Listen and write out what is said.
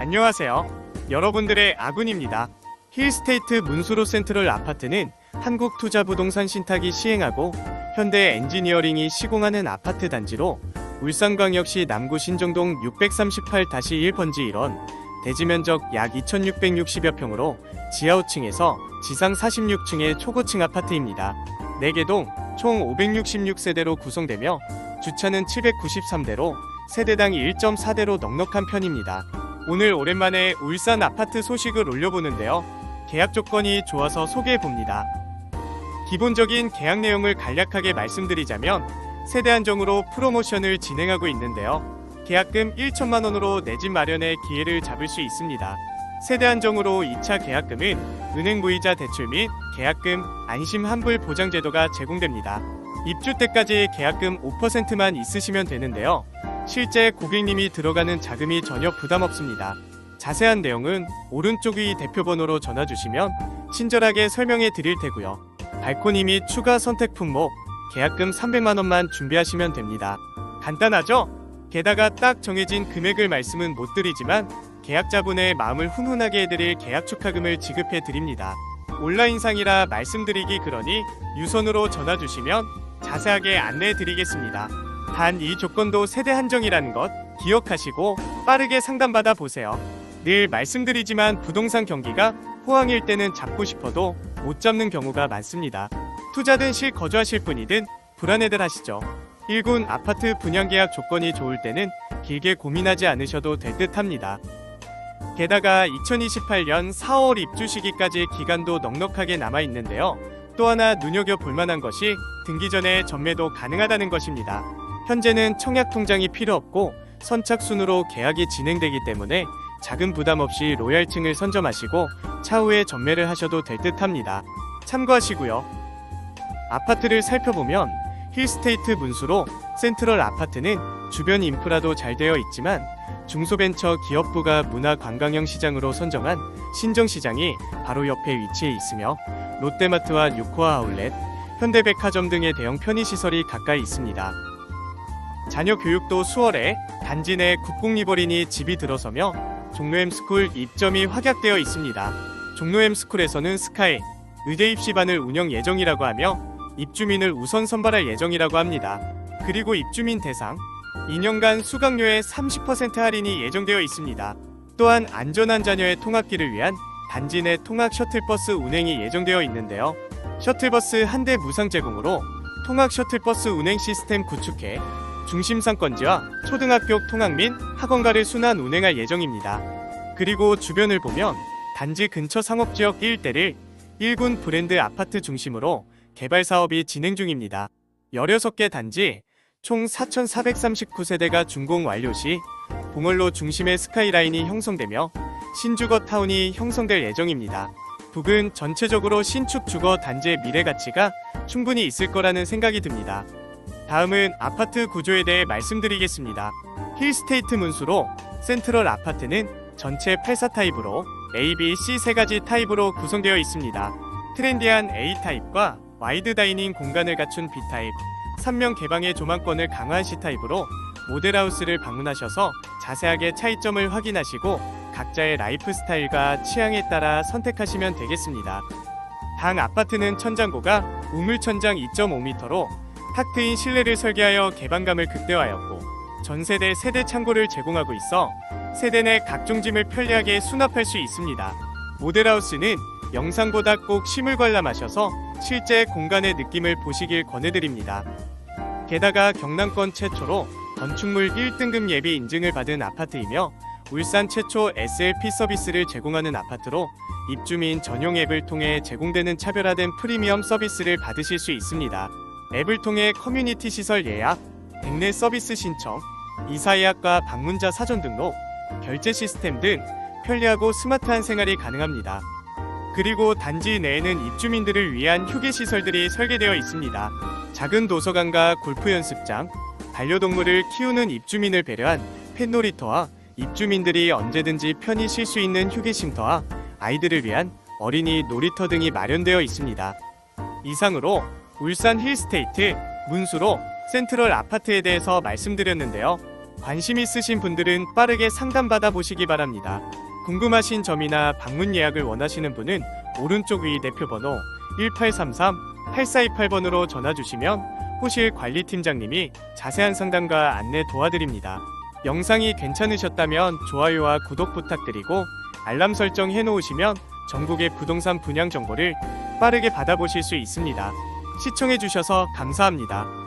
안녕하세요. 여러분들의 아군입니다. 힐스테이트 문수로 센트럴 아파트는 한국투자부동산 신탁이 시행하고 현대 엔지니어링이 시공하는 아파트 단지로 울산광역시 남구 신정동 638-1번지 1원 대지 면적 약 2,660여 평으로 지하 5층에서 지상 46층의 초고층 아파트입니다. 4개 동 총 566세대로 구성되며 주차는 793대로 세대당 1.4대로 넉넉한 편입니다. 오늘 오랜만에 울산 아파트 소식을 올려보는데요. 계약 조건이 좋아서 소개해봅니다. 기본적인 계약 내용을 간략하게 말씀드리자면 세대 한정으로 프로모션을 진행하고 있는데요. 계약금 1천만 원으로 내 집 마련의 기회를 잡을 수 있습니다. 세대 한정으로 2차 계약금은 은행 무이자 대출 및 계약금 안심 환불 보장 제도가 제공됩니다. 입주 때까지 계약금 5%만 있으시면 되는데요. 실제 고객님이 들어가는 자금이 전혀 부담 없습니다. 자세한 내용은 오른쪽 위 대표번호로 전화 주시면 친절하게 설명해 드릴 테고요. 발코니 및 추가 선택 품목, 계약금 300만 원만 준비하시면 됩니다. 간단하죠? 게다가 딱 정해진 금액을 말씀은 못 드리지만 계약자분의 마음을 훈훈하게 해드릴 계약 축하금을 지급해 드립니다. 온라인상이라 말씀드리기 그러니 유선으로 전화 주시면 자세하게 안내해 드리겠습니다. 단 이 조건도 세대 한정이라는 것 기억하시고 빠르게 상담받아 보세요. 늘 말씀드리지만 부동산 경기가 호황일 때는 잡고 싶어도 못 잡는 경우가 많습니다. 투자든 실거주하실 분이든 불안해들 하시죠. 1군 아파트 분양계약 조건이 좋을 때는 길게 고민하지 않으셔도 될 듯 합니다. 게다가 2028년 4월 입주 시기까지 기간도 넉넉하게 남아 있는데요. 또 하나 눈여겨 볼 만한 것이 등기 전에 전매도 가능하다는 것입니다. 현재는 청약 통장이 필요 없고 선착순으로 계약이 진행되기 때문에 자금 부담 없이 로얄층을 선점하시고 차후에 전매를 하셔도 될 듯 합니다. 참고하시고요. 아파트를 살펴보면 힐스테이트 문수로 센트럴 아파트는 주변 인프라도 잘 되어 있지만 중소벤처 기업부가 문화관광형 시장으로 선정한 신정시장이 바로 옆에 위치해 있으며 롯데마트와 유코아 아울렛, 현대백화점 등의 대형 편의시설이 가까이 있습니다. 자녀 교육도 수월해 단지 내 국공리버린이 집이 들어서며 종로엠 스쿨 입점이 확약되어 있습니다. 종로엠 스쿨에서는 스카이 의대 입시반을 운영 예정이라고 하며 입주민을 우선 선발할 예정이라고 합니다. 그리고 입주민 대상 2년간 수강료의 30% 할인이 예정되어 있습니다. 또한 안전한 자녀의 통학길을 위한 단지 내 통학 셔틀버스 운행이 예정되어 있는데요. 셔틀버스 한 대 무상 제공으로 통학 셔틀버스 운행 시스템 구축해 중심 상권지와 초등학교 통학 및 학원가를 순환 운행할 예정입니다. 그리고 주변을 보면 단지 근처 상업지역 일대를 1군 브랜드 아파트 중심으로 개발 사업이 진행 중입니다. 16개 단지 총 4,439세대가 준공 완료 시 봉월로 중심의 스카이라인이 형성되며 신주거 타운이 형성될 예정입니다. 북은 전체적으로 신축 주거 단지의 미래 가치가 충분히 있을 거라는 생각이 듭니다. 다음은 아파트 구조에 대해 말씀드리겠습니다. 힐스테이트 문수로 센트럴 아파트는 전체 84 타입으로 A, B, C 세 가지 타입으로 구성되어 있습니다. 트렌디한 A 타입과 와이드 다이닝 공간을 갖춘 B 타입, 3명 개방의 조망권을 강화한 C 타입으로 모델하우스를 방문하셔서 자세하게 차이점을 확인하시고 각자의 라이프 스타일과 취향에 따라 선택하시면 되겠습니다. 당 아파트는 천장고가 우물천장 2.5m로 탁 트인 실내를 설계하여 개방감을 극대화하였고 전세대 세대 창고를 제공하고 있어 세대 내 각종 짐을 편리하게 수납할 수 있습니다. 모델하우스는 영상보다 꼭 심을 관람하셔서 실제 공간의 느낌을 보시길 권해드립니다. 게다가 경남권 최초로 건축물 1등급 예비 인증을 받은 아파트이며 울산 최초 SLP 서비스를 제공하는 아파트로 입주민 전용 앱을 통해 제공되는 차별화된 프리미엄 서비스를 받으실 수 있습니다. 앱을 통해 커뮤니티 시설 예약, 백내 서비스 신청, 이사 예약과 방문자 사전 등록, 결제 시스템 등 편리하고 스마트한 생활이 가능합니다. 그리고 단지 내에는 입주민들을 위한 휴게 시설들이 설계되어 있습니다. 작은 도서관과 골프 연습장, 반려동물을 키우는 입주민을 배려한 펫놀이터와 입주민들이 언제든지 편히 쉴 수 있는 휴게 쉼터와 아이들을 위한 어린이 놀이터 등이 마련되어 있습니다. 이상으로 울산 힐스테이트 문수로 센트럴 아파트에 대해서 말씀드렸는데요. 관심 있으신 분들은 빠르게 상담받아 보시기 바랍니다. 궁금하신 점이나 방문 예약을 원하시는 분은 오른쪽 위 대표번호 1833-8428번으로 전화 주시면 호실 관리팀장님이 자세한 상담과 안내 도와드립니다. 영상이 괜찮으셨다면 좋아요와 구독 부탁드리고 알람 설정 해놓으시면 전국의 부동산 분양 정보를 빠르게 받아보실 수 있습니다. 시청해주셔서 감사합니다.